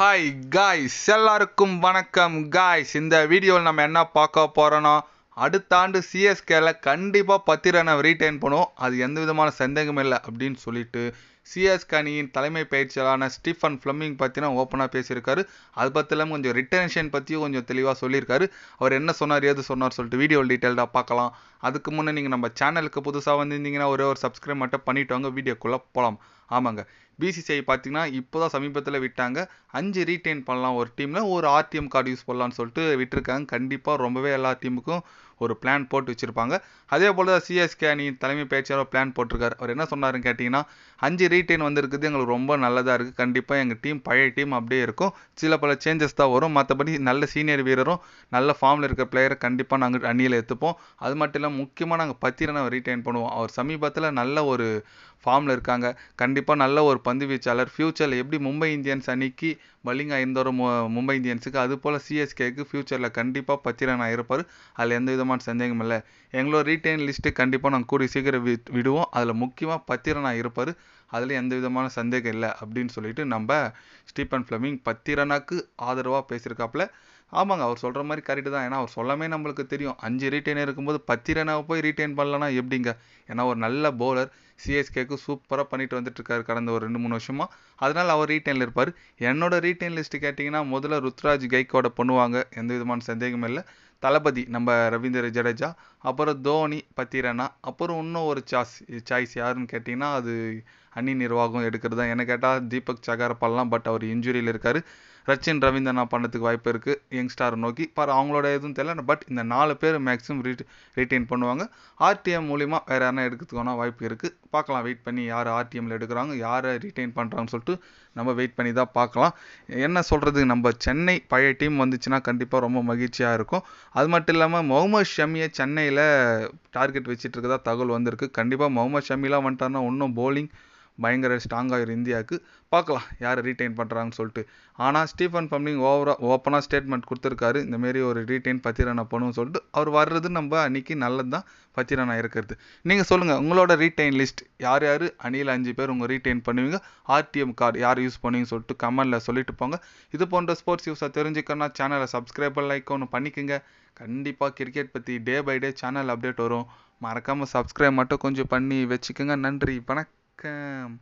Hi guys எல்லாருக்கும் வணக்கம் guys இந்த வீடியோவில் நம்ம என்ன பார்க்க போகிறோன்னா அடுத்த ஆண்டு சிஎஸ்கேல கண்டிப்பாக பத்து ரனை ரீட்டைன் பண்ணுவோம். அது எந்த விதமான சந்தேகமும் இல்லை அப்படின்னு சொல்லிட்டு சிஎஸ்கே அணியின் தலைமை பயிற்சியாளரான ஸ்டீஃபன் ஃப்ளமிங் பற்றினா ஓப்பனாக பேசியிருக்காரு. அது பற்றிலாம் கொஞ்சம் ரிட்டர்னேஷன் பற்றியும் கொஞ்சம் தெளிவாக சொல்லியிருக்காரு. அவர் என்ன சொன்னார் ஏது சொன்னார் சொல்லிட்டு வீடியோ டீட்டெயில்டாக பார்க்கலாம். அதுக்கு முன்னே நீங்கள் நம்ம சேனலுக்கு புதுசாக வந்திருந்தீங்கன்னா ஒரே ஒரு சப்ஸ்கிரைப் மட்டும் பண்ணிட்டு வாங்க. வீடியோக்குள்ளே போகலாம் ஆமாங்க. பிசிசிஐ பார்த்தீங்கன்னா இப்போ தான் சமீபத்தில் விட்டாங்க. அஞ்சு ரீட்டைன் பண்ணலாம். ஒரு டீமில் ஒரு ஆர்டிஎம் கார்டு யூஸ் பண்ணலாம்னு சொல்லிட்டு விட்டுருக்காங்க. கண்டிப்பாக ரொம்பவே எல்லா டீமுக்கும் ஒரு பிளான் போட்டு வச்சுருப்பாங்க. அதே போல் தான் சிஎஸ்கே அணியின் தலைமை பேச்சாளர் பிளான் போட்டிருக்காரு. அவர் என்ன சொன்னாருன்னு கேட்டிங்கன்னா அஞ்சு ரீட்டைன் வந்திருக்குது. எங்களுக்கு ரொம்ப நல்லதாக இருக்குது கண்டிப்பாக எங்கள் டீம் பழைய டீம் அப்படியே இருக்கும். சில பல சேஞ்சஸ் தான் வரும். மற்றபடி நல்ல சீனியர் வீரரும் நல்ல ஃபார்மில் இருக்கிற பிளேயரை கண்டிப்பாக நாங்கள் அணியில் எடுத்துப்போம் அது மட்டும் இல்லாமல் முக்கியமாக நாங்கள் பத்திரனை ரீட்டைன் பண்ணுவோம். அவர் சமீபத்தில் நல்ல ஒரு ஃபார்மில் இருக்காங்க. கண்டிப்பாக நல்ல ஒரு பந்து வீச்சாளர். ஃப்யூச்சரில் எப்படி மும்பை இந்தியன்ஸ் அணிக்கு பல்லிங்காக இருந்தவரும் மும்பை இந்தியன்ஸுக்கு அது போல் சிஎஸ்கேக்கு ஃப்யூச்சரில் கண்டிப்பாக பத்திரனா இருப்பார். அதில் எந்த விதமான சந்தேகமும் இல்லை. எங்களோட ரீட்டைன் லிஸ்ட்டு கண்டிப்பாக நாங்கள் கூடி சீக்கிரம் வி விடுவோம். அதில் முக்கியமாக பத்திரனா இருப்பார். அதில் எந்த விதமான சந்தேகம் இல்லை அப்படின்னு சொல்லிட்டு நம்ம ஸ்டீபன் ஃப்ளமிங் பத்திரனாக்கு ஆதரவாக பேசியிருக்காப்புல. ஆமாங்க அவர் சொல்கிற மாதிரி கரெக்டு தான். ஏன்னா அவர் சொல்லாமே நம்மளுக்கு தெரியும். அஞ்சு ரீட்டைன் இருக்கும்போது பத்து ரனாக போய் ரீட்டைன் பண்ணலன்னா எப்படிங்க? ஏன்னா ஒரு நல்ல பவுலர் சிஎஸ்கேக்கு சூப்பராக பண்ணிட்டு வந்துட்டுருக்காரு கடந்த ஒரு ரெண்டு மூணு வருஷமாக அதனால் அவர் ரீட்டைனில் இருப்பார். என்னோட ரீட்டைன் லிஸ்ட்டு கேட்டிங்கன்னா முதல்ல ருத்ராஜ் கைக்கோட பண்ணுவாங்க. எந்த விதமான சந்தேகமும் இல்லை. தளபதி நம்ம ரவீந்திர ஜடேஜா அப்புறம் தோனி பத்திரனா அப்புறம் இன்னும் ஒரு சாய்ஸ் சாய்ஸ் யாருன்னு கேட்டிங்கன்னா அது அணி நிர்வாகம் எடுக்கிறது தான். என்ன கேட்டால் தீபக் சகார பண்ணலாம் பட் அவர் இன்ஜுரியில் இருக்கார். ரச்சின் ரவீந்திரனா பண்ணதுக்கு வாய்ப்பு இருக்குது யங்ஸ்டார் நோக்கி. பார் அவங்களோட எதுவும் தெரியல பட் இந்த நாலு பேர் மேக்ஸிமம் ரீட் ரீட்டைன் பண்ணுவாங்க. ஆர்டிஎம் மூலிமா வேறு யாரா எடுக்கிறதுக்கான வாய்ப்பு இருக்குது பார்க்கலாம் வெயிட் பண்ணி யார் ஆர்டிஎம்மில் எடுக்கிறாங்க யாரை ரீட்டைன் பண்ணுறாங்கன்னு சொல்லிட்டு நம்ம வெயிட் பண்ணி தான் பார்க்கலாம். என்ன சொல்கிறது நம்ம சென்னை பழைய டீம் வந்துச்சுன்னா கண்டிப்பாக ரொம்ப மகிழ்ச்சியாக இருக்கும். அது மட்டும் இல்லாமல் முகமது ஷமியை சென்னையில் டார்கெட் வச்சுட்டு இருக்கதா தகவல் வந்திருக்கு. கண்டிப்பாக முகமது ஷமிலாம் வந்துட்டார்னா இன்னும் போலிங் பயங்கர ஸ்ட்ராங்காகிடும் இந்தியாவுக்கு பார்க்கலாம் யார் ரீட்டைன் பண்ணுறாங்கன்னு சொல்லிட்டு. ஆனால் ஸ்டீஃபன் பம்லிங் ஓவராக ஓப்பனாக ஸ்டேட்மெண்ட் கொடுத்துருக்காரு. இந்தமாரி ஒரு ரீட்டைன் பத்திரனா பண்ணுன்னு சொல்லிட்டு அவர் வர்றது நம்ம அன்றைக்கி நல்லது தான் பத்திரனா இருக்கிறது. நீங்கள் சொல்லுங்கள் உங்களோட ரீட்டைன் லிஸ்ட் யார் யார்? அணியில் அஞ்சு பேர் உங்கள் ரீட்டைன் பண்ணுவீங்க? ஆர்டிஎம் கார்டு யார் யூஸ் பண்ணுவீங்கன்னு சொல்லிட்டு கமெண்டில் சொல்லிட்டு போங்க. இது போன்ற ஸ்போர்ட்ஸ் யூஸை தெரிஞ்சுக்கணும்னா சேனலை சப்ஸ்கிரைப் லைக் ஒன்று பண்ணிக்கோங்க. கண்டிப்பாக கிரிக்கெட் பற்றி day by day channel update வரும். மறக்காமல் சப்ஸ்கிரைப் மட்டும் கொஞ்சம் பண்ணி வச்சுக்கோங்க. நன்றி வணக்கம். welcome